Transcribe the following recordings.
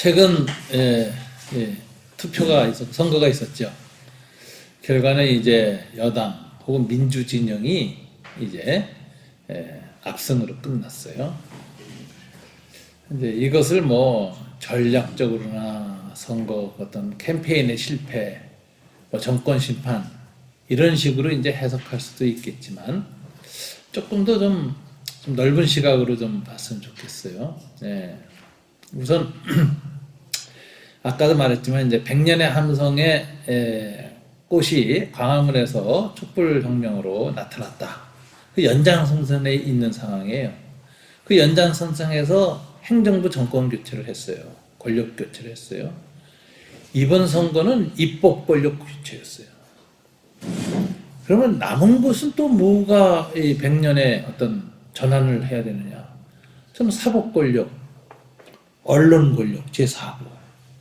최근 예, 예, 투표가 있었, 선거가 있었죠. 결과는 이제 여당 혹은 민주 진영이 이제 예, 압승으로 끝났어요. 이제 이것을 뭐 전략적으로나 선거 어떤 캠페인의 실패, 뭐 정권 심판 이런 식으로 이제 해석할 수도 있겠지만 조금 더좀 좀 넓은 시각으로 좀 봤으면 좋겠어요. 예. 우선 아까도 말했지만 이제 백년의 함성의 에, 꽃이 광화문에서 촛불 혁명으로 나타났다. 그 연장선상에 있는 상황이에요. 그 연장선상에서 행정부 정권 교체를 했어요. 권력 교체를 했어요. 이번 선거는 입법 권력 교체였어요. 그러면 남은 것은 또 뭐가 이 백년의 어떤 전환을 해야 되느냐? 저는 사법 권력, 언론 권력, 제4부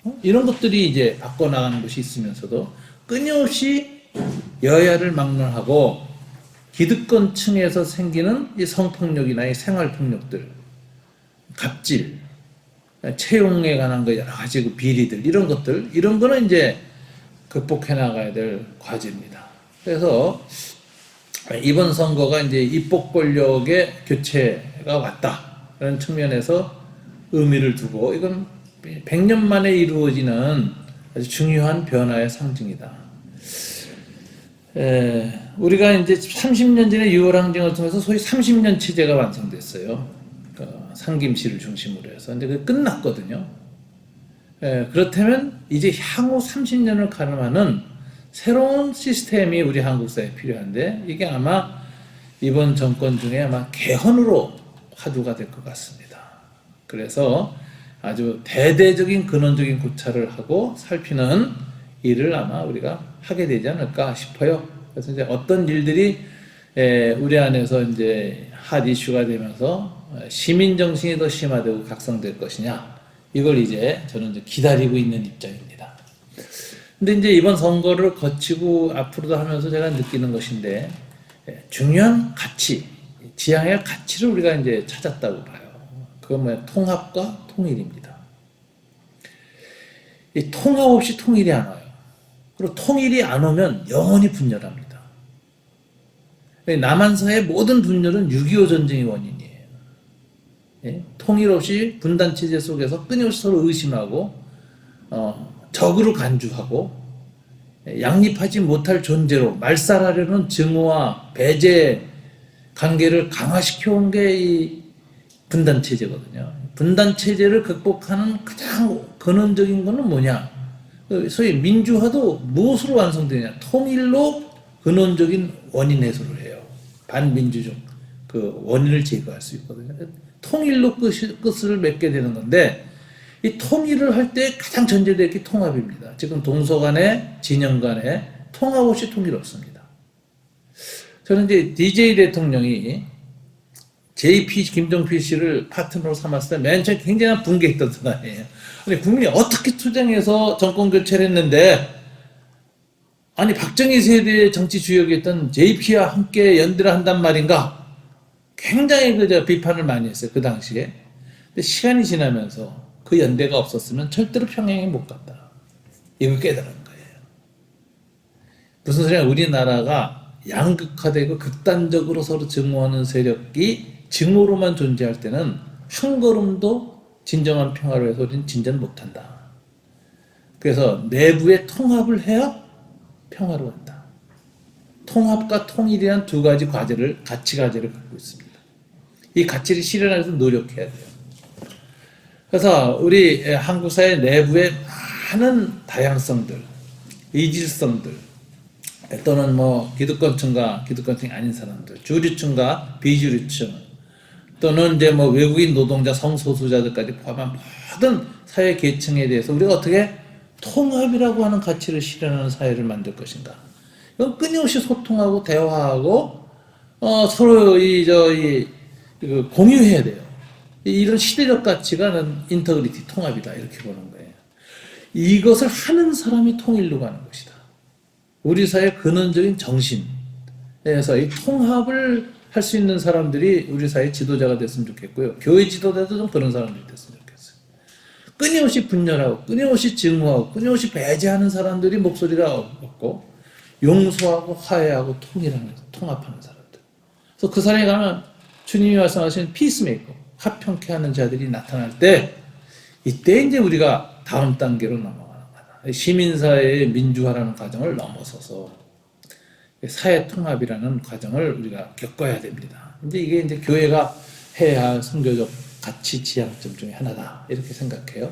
어? 이런 것들이 이제 바꿔 나가는 것이 있으면서도 끊임없이 여야를 막론하고 기득권층에서 생기는 이 성폭력이나 이 생활폭력들, 갑질, 채용에 관한 거 여러 가지 그 비리들 이런 것들 이런 거는 이제 극복해 나가야 될 과제입니다. 그래서 이번 선거가 이제 입법 권력의 교체가 왔다라는 측면에서 의미를 두고 이건 100년 만에 이루어지는 아주 중요한 변화의 상징이다. 에, 우리가 이제 30년 전에 6월 항쟁을 통해서 소위 30년 체제가 완성됐어요. 그 상김씨를 중심으로 해서. 근데 그 끝났거든요. 에, 그렇다면 이제 향후 30년을 가늠하는 새로운 시스템이 우리 한국 사회에 필요한데 이게 아마 이번 정권 중에 아마 개헌으로 화두가 될 것 같습니다. 그래서 아주 대대적인 근원적인 고찰을 하고 살피는 일을 아마 우리가 하게 되지 않을까 싶어요. 그래서 이제 어떤 일들이 에, 우리 안에서 이제 핫 이슈가 되면서 시민 정신이 더 심화되고 각성될 것이냐 이걸 이제 저는 이제 기다리고 있는 입장입니다. 근데 이제 이번 선거를 거치고 앞으로도 하면서 제가 느끼는 것인데 예, 중요한 가치, 지향의 가치를 우리가 이제 찾았다고 봐요. 그건 뭐야? 통합과 통일입니다. 이 통합 없이 통일이 안 와요. 그리고 통일이 안 오면 영원히 분열합니다. 남한사의 모든 분열은 6.25 전쟁의 원인이에요. 예? 통일 없이 분단 체제 속에서 끊임없이 서로 의심하고 어, 적으로 간주하고 예, 양립하지 못할 존재로 말살하려는 증오와 배제 관계를 강화시켜 온 게 이 분단 체제거든요. 분단 체제를 극복하는 가장 근원적인 것은 뭐냐? 소위 민주화도 무엇으로 완성되냐? 통일로 근원적인 원인 해소를 해요. 반민주적 그 원인을 제거할 수 있거든요. 통일로 끝을 맺게 되는 건데 이 통일을 할 때 가장 전제될 게 통합입니다. 지금 동서 간에 진영 간에 통합 없이 통일 없습니다. 저는 이제 DJ 대통령이 JP 김정필 씨를 파트너로 삼았을 때 맨 처음에 굉장히 붕괴했던 순간이에요. 아니 국민이 어떻게 투쟁해서 정권 교체를 했는데 아니 박정희 세대의 정치 주역이었던 JP와 함께 연대를 한단 말인가? 굉장히 그저 비판을 많이 했어요 그 당시에. 근데 시간이 지나면서 그 연대가 없었으면 절대로 평양에 못 갔다. 이걸 깨달은 거예요. 무슨 소리냐? 우리나라가 양극화되고 극단적으로 서로 증오하는 세력이 증오로만 존재할 때는 한 걸음도 진정한 평화를 해서 우리는 진전 못한다. 그래서 내부의 통합을 해야 평화로 간다. 통합과 통일이란 두 가지 과제를 가치 과제를 갖고 있습니다. 이 가치를 실현하기 위해서 노력해야 돼요. 그래서 우리 한국 사회 내부의 많은 다양성들, 이질성들, 또는 뭐 기득권층과 기득권층이 아닌 사람들, 주류층과 비주류층, 또는 이제 뭐 외국인 노동자, 성소수자들까지 포함한 모든 사회 계층에 대해서 우리가 어떻게 통합이라고 하는 가치를 실현하는 사회를 만들 것인가? 이건 끊임없이 소통하고 대화하고 어, 서로 이 저이 그 공유해야 돼요. 이런 시대적 가치가 는 인터그리티 통합이다 이렇게 보는 거예요. 이것을 하는 사람이 통일로 가는 것이다. 우리 사회 근원적인 정신, 그래서 이 통합을 할 수 있는 사람들이 우리 사회 지도자가 됐으면 좋겠고요. 교회 지도자도 좀 그런 사람들이 됐으면 좋겠어요. 끊임없이 분열하고 끊임없이 증오하고 끊임없이 배제하는 사람들이 목소리가 없고 용서하고 화해하고 통일하는 통합하는 사람들. 그래서 그 사람이 가면 주님이 말씀하신 피스메이커 화평케 하는 자들이 나타날 때 이때 이제 우리가 다음 단계로 넘어가는 거다. 시민사회의 민주화라는 과정을 넘어서서 사회 통합이라는 과정을 우리가 겪어야 됩니다. 이제 이게 이제 교회가 해야 할 선교적 가치 지향점 중에 하나다 이렇게 생각해요.